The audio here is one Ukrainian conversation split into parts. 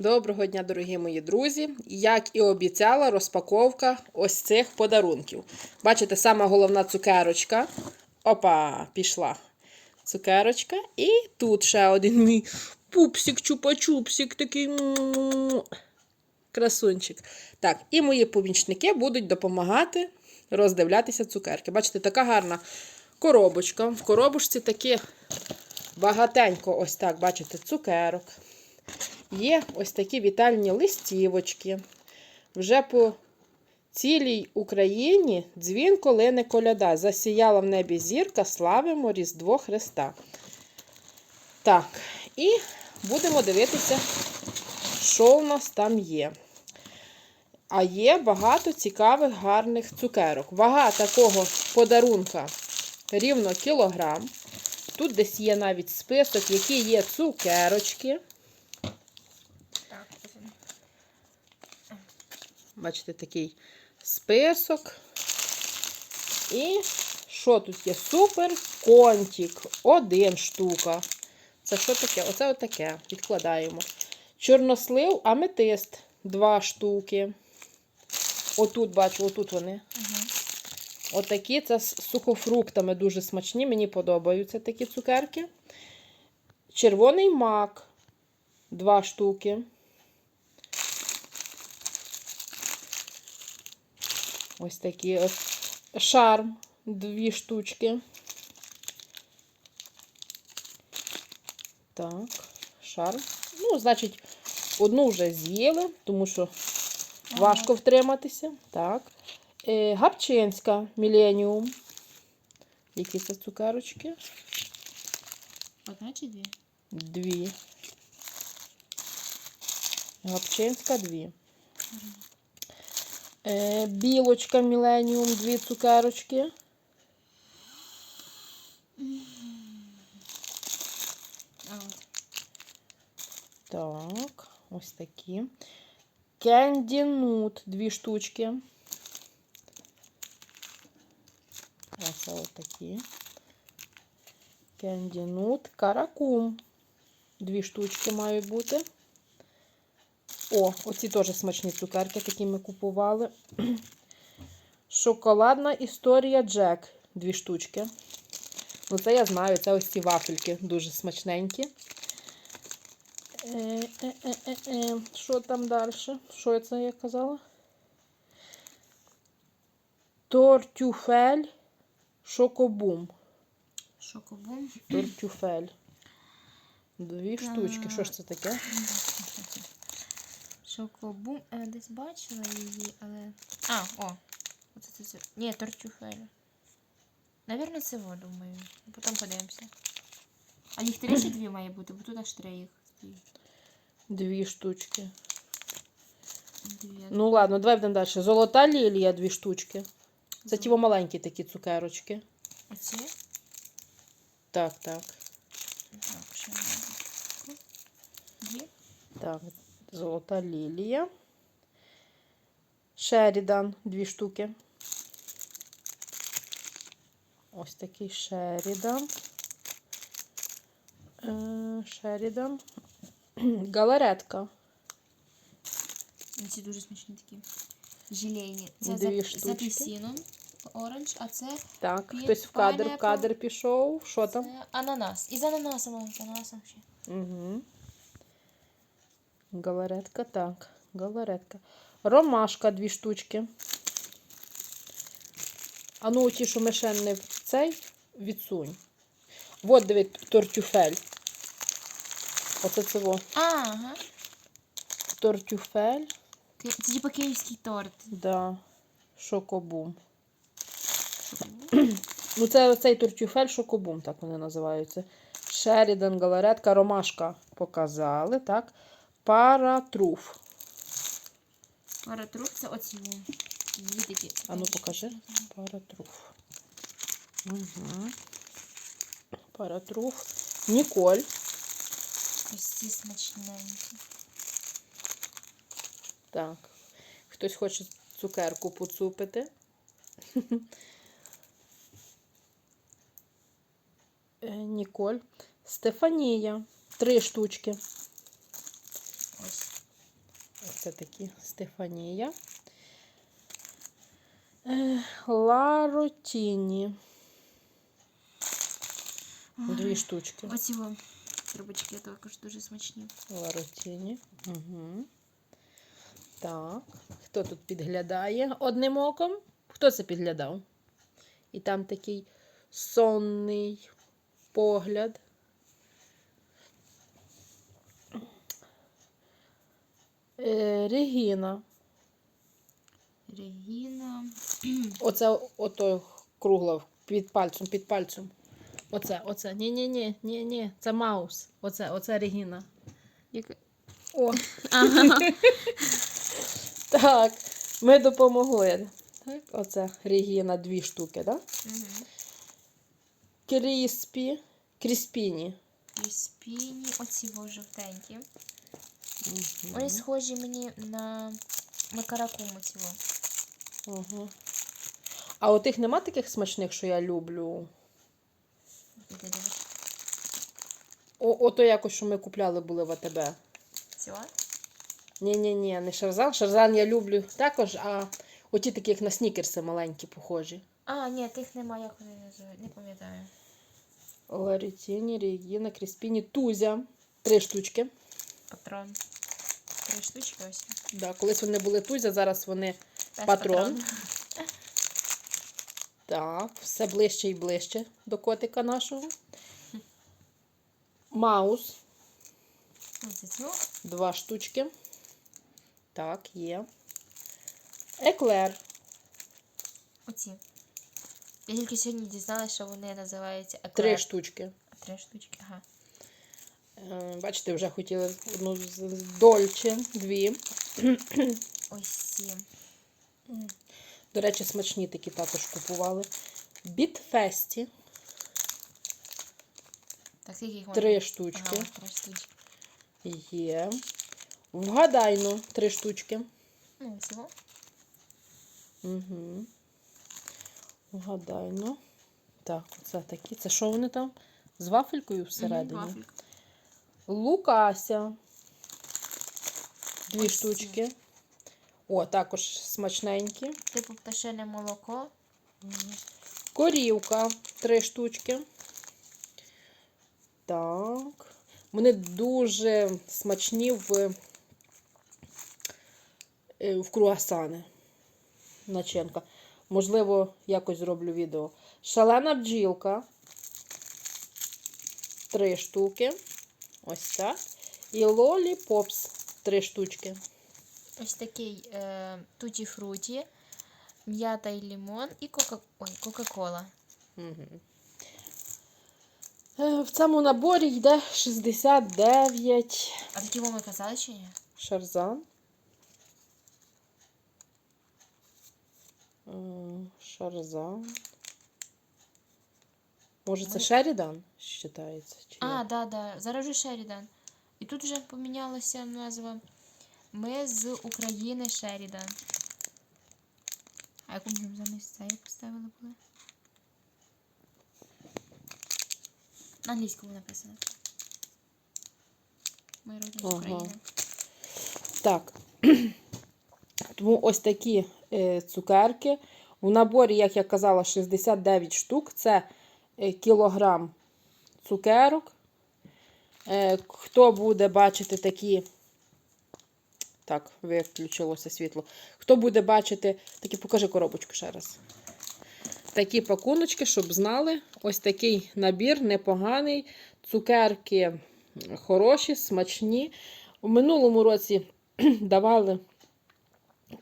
Доброго дня, дорогі мої друзі! Як і обіцяла, розпаковка ось цих подарунків. Бачите, сама головна цукерочка. Опа, пішла. Цукерочка. І тут ще один мій пупсик, чупа-чупсик, такий красунчик. Так, і мої помічники будуть допомагати роздивлятися цукерки. Бачите, така гарна коробочка. В коробочці такі багатенько, ось так, бачите, цукерок. Є ось такі вітальні листівочки. Вже по цілій Україні дзвін колине коляда. Засіяла в небі зірка, славимо Різдво Христа. Так, і будемо дивитися, що в нас там є. А є багато цікавих гарних цукерок. Вага такого подарунка рівно кілограм. Тут десь є навіть список, які є цукерочки. Бачите, такий список. І що тут є? Супер контик. Один штука. Це що таке? Оце отаке. Відкладаємо. Чорнослив, аметист. Два штуки. Отут бачу, отут вони. Угу. Отакі це з сухофруктами дуже смачні. Мені подобаються такі цукерки. Червоний мак. Два штуки. Ось такі ось. Шарм. Дві штучки. Так, шарм. Ну, значить, одну вже з'їли, тому що важко втриматися. Так. Е, Гапчинська Міленіум. Які це цукерочки? Одна чи дві? Дві. Гапчинська дві. Е, білочка Міленіум, дві цукерочки. А, от. Так, ось такі. Кенді Нут, дві штучки. Ось ось такі. Кенді Нут, Каракум. Дві штучки мають бути. О, оці теж смачні цукерки, такі ми купували. Шоколадна історія Джек. Дві штучки. Ну, це я знаю, це ось ці вафельки дуже смачненькі. Е, е, е, е, е. Що там далі? Що це я казала? Тортюфель Шокобум. Шокобум. Тортюфель. Дві штучки. Що ж це таке? Шокобум. Я десь бачила її, але. А, о. Оце це це. Ні, тортюфель. Навірно, це во, думаю. Потім подивимося. А їх три чи дві має бути, бо тут аж три їх. стоїть. Дві штучки. Дві. Ну ладно, давай будемо далі. Золота лілія, дві штучки. Це ті во маленькі такі цукерочки. Оці? Так, так. Так, ще одна. Дві. Так, золота лілія. Шерідан, дві штуки. Ось такий Шерідан. Е, Шерідан. Галаретка. Ці дуже смачні такі. Желейні. Це Дві з, з штучки. апельсином. Оранж, а це, Так, Пі- хтось в кадр, в pineapple. кадр пішов. Що там? це ананас. І з ананасом, ой, з ананасом ще. Угу. Галаретка, так. Галаретка. Ромашка, дві штучки. А ну, ті, що ми ще не в цей, відсунь. От диви, тортюфель. Оце це во. Ага. Тортюфель. Це типа київський торт. Да. Шокобум. Ну, це цей тортюфель шокобум, так вони називаються. Шерідан, галаретка, ромашка показали, так. Паратруф. Паратруп це оці. Дві такі. А ну покажи. Паратруф. Угу. Паратруф. Ніколь. Ось ці смачненькі. Так. Хтось хоче цукерку поцупити. Е, Ніколь. Стефанія. Три штучки. Ось. Це такі Стефанія. Е, Ларотіні. Дві штучки. Оці во трубочки також дуже смачні. Ларотіні. Угу. Так. Хто тут підглядає одним оком? Хто це підглядав? І там такий сонний погляд. Е, Регіна. Регіна. Оце ото кругло під пальцем, під пальцем. Оце, оце. Ні-ні-ні, ні-ні. Це Маус. Оце, оце Регіна. Яка? О, Ага. так. Ми допомогли. Так, оце Регіна дві штуки, так? Да? Мгм. Кріспі. Кріспіні. І спіні, оці жовтенькі. Мгм. Вони схожі мені на макаракуму цього. Ага. А от їх нема таких смачних, що я люблю. О, ото якось, що ми купляли були в АТБ. Цього? Ні-ні-ні, не шарзан. Шарзан я люблю також, а оті такі, як на снікерси маленькі, похожі. А, ні, тих нема, як вони називають, не пам'ятаю. Ларітіні, Регіна, Кріспіні, Тузя. Три штучки. Патрон. Три штучки ось. Да, колись вони були Тузя, зараз вони Пес Патрон. так, все ближче і ближче до котика нашого. Маус. Два штучки. Так, є. Еклер. Оці. Я тільки сьогодні дізналася, що вони називаються еклер. Три штучки. Три штучки, ага. Е, Бачите, вже хотіли одну з Дольче, дві. Ось. До речі, смачні такі також купували. Бітфесті. Так, Три штучки. Ага, три. Є. Вгадайно, три штучки. Ну, всього. Угу. Вгадайно. Так, оце такі. Це що вони там? З вафелькою всередині? Мгм, вафелька. Лукася. Дві штучки. О, також смачненькі. Типу пташине молоко. Корівка. Три штучки. Так. Вони дуже смачні в, е, в круасани. Начинка. Можливо, якось зроблю відео. Шалена бджілка. Три штуки. Ось так. І лолі попс. Три штучки. Ось такий е, туті фруті, м'ята і лимон і кока... Ой, кока-кола. Угу. В цьому наборі йде 69 А такі вам казали чи ні? шарзан. Шарзан. Може, це Шерідан вважається? Чи А, як? да, да. Зараз вже Шерідан. І тут вже помінялася назва. Ми з України Шерідан. А яку ми замість цієї поставили були? На англійському написано. Ми родом з Ага. України. Так. Тому ось такі е, цукерки. В наборі, як я казала, 69 штук. Це кілограм цукерок. Е, хто буде бачити такі. Так, виключилося світло. Хто буде бачити, такі покажи коробочку ще раз. Такі пакуночки, щоб знали. Ось такий набір непоганий. Цукерки хороші, смачні. У минулому році давали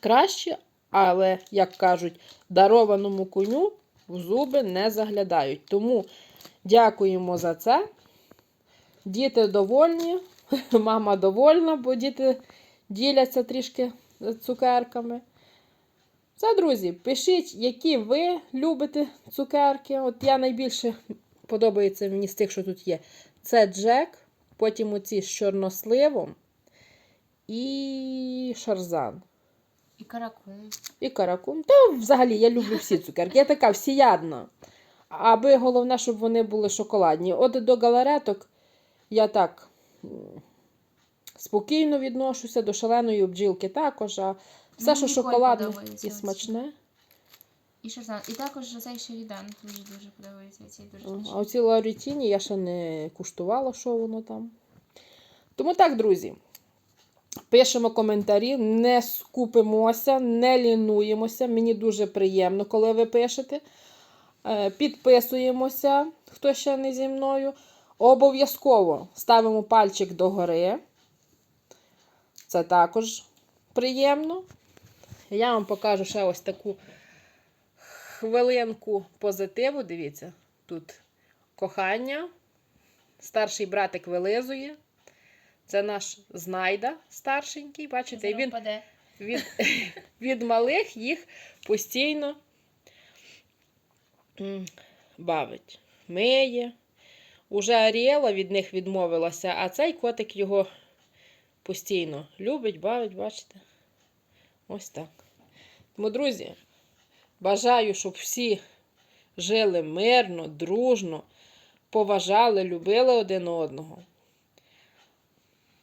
краще, але, як кажуть, дарованому коню в зуби не заглядають. Тому дякуємо за це. Діти довольні, мама довольна, бо діти діляться трішки цукерками. Все, друзі, пишіть, які ви любите цукерки. От я найбільше подобається мені з тих, що тут є. Це Джек, потім оці з чорносливом і шарзан. Каракум. І каракум. Та взагалі я люблю всі цукерки. Я така всіядна. Аби головне, щоб вони були шоколадні. От до галареток я так спокійно відношуся до шаленої бджілки також, а все, Мені що шоколадне і смачне. І шардан. І також цей шерідан мені дуже подобається. Цей дуже А оці лаурітіні я ще не куштувала, що воно там. Тому так, друзі. Пишемо коментарі, не скупимося, не лінуємося. Мені дуже приємно, коли ви пишете. Е, Підписуємося, хто ще не зі мною. Обов'язково ставимо пальчик догори. Це також приємно. Я вам покажу ще ось таку хвилинку позитиву. Дивіться, тут кохання. Старший братик вилизує. Це наш знайда старшенький. Бачите, і він від, від малих їх постійно бавить. Миє. Уже Аріела від них відмовилася, а цей котик його постійно любить, бавить, бачите? Ось так. Тому, друзі, бажаю, щоб всі жили мирно, дружно, поважали, любили один одного.